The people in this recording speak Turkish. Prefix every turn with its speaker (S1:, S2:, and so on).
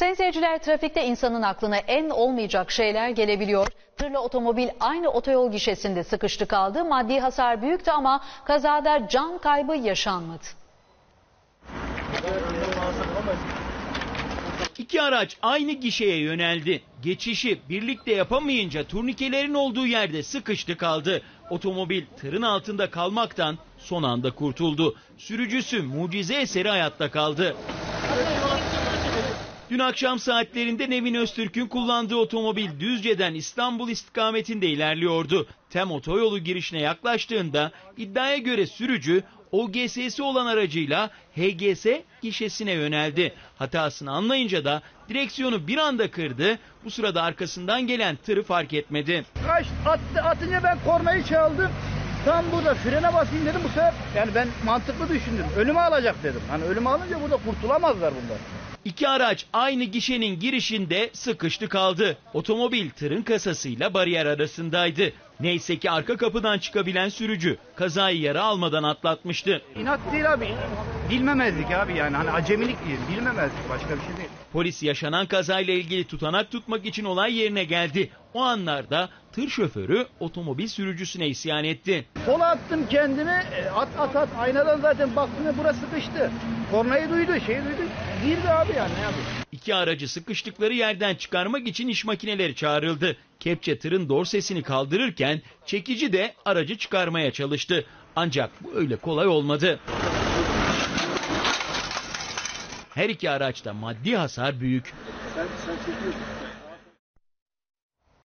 S1: Sayın seyirciler trafikte insanın aklına en olmayacak şeyler gelebiliyor. Tırla otomobil aynı otoyol gişesinde sıkıştı kaldı. Maddi hasar büyüktü ama kazada can kaybı yaşanmadı.
S2: İki araç aynı gişeye yöneldi. Geçişi birlikte yapamayınca turnikelerin olduğu yerde sıkıştı kaldı. Otomobil tırın altında kalmaktan son anda kurtuldu. Sürücüsü mucize eseri hayatta kaldı. Dün akşam saatlerinde Nevin Öztürk'ün kullandığı otomobil Düzce'den İstanbul istikametinde ilerliyordu. Tem otoyolu girişine yaklaştığında iddiaya göre sürücü OGS'si olan aracıyla HGS gişesine yöneldi. Hatasını anlayınca da direksiyonu bir anda kırdı. Bu sırada arkasından gelen tırı fark etmedi.
S3: Kaç attı, atınca ben kornayı çaldım. Tam burada frene basayım dedim bu sefer. Yani ben mantıklı düşündüm. Ölümü alacak dedim. Hani ölümü alınca burada kurtulamazlar bunlar.
S2: İki araç aynı gişenin girişinde sıkıştı kaldı. Otomobil tırın kasasıyla bariyer arasındaydı. Neyse ki arka kapıdan çıkabilen sürücü kazayı yara almadan atlatmıştı.
S3: İnat değil abi. Bilmemezlik abi yani. Hani acemilik değil. Bilmemezlik başka bir şey değil.
S2: Polis yaşanan kazayla ilgili tutanak tutmak için olay yerine geldi. O anlarda tır şoförü otomobil sürücüsüne isyan etti.
S3: Sola attım kendimi. e, At at at. Aynadan zaten baktım burası sıkıştı. Kornayı duydu, şeyi duydu. Girdi abi yani ne yapayım.
S2: İki aracı sıkıştıkları yerden çıkarmak için iş makineleri çağrıldı. Kepçe tırın dorsesini kaldırırken çekici de aracı çıkarmaya çalıştı. Ancak bu öyle kolay olmadı. Her iki araçta maddi hasar büyük.
S3: Sen, sen çekiyorsun.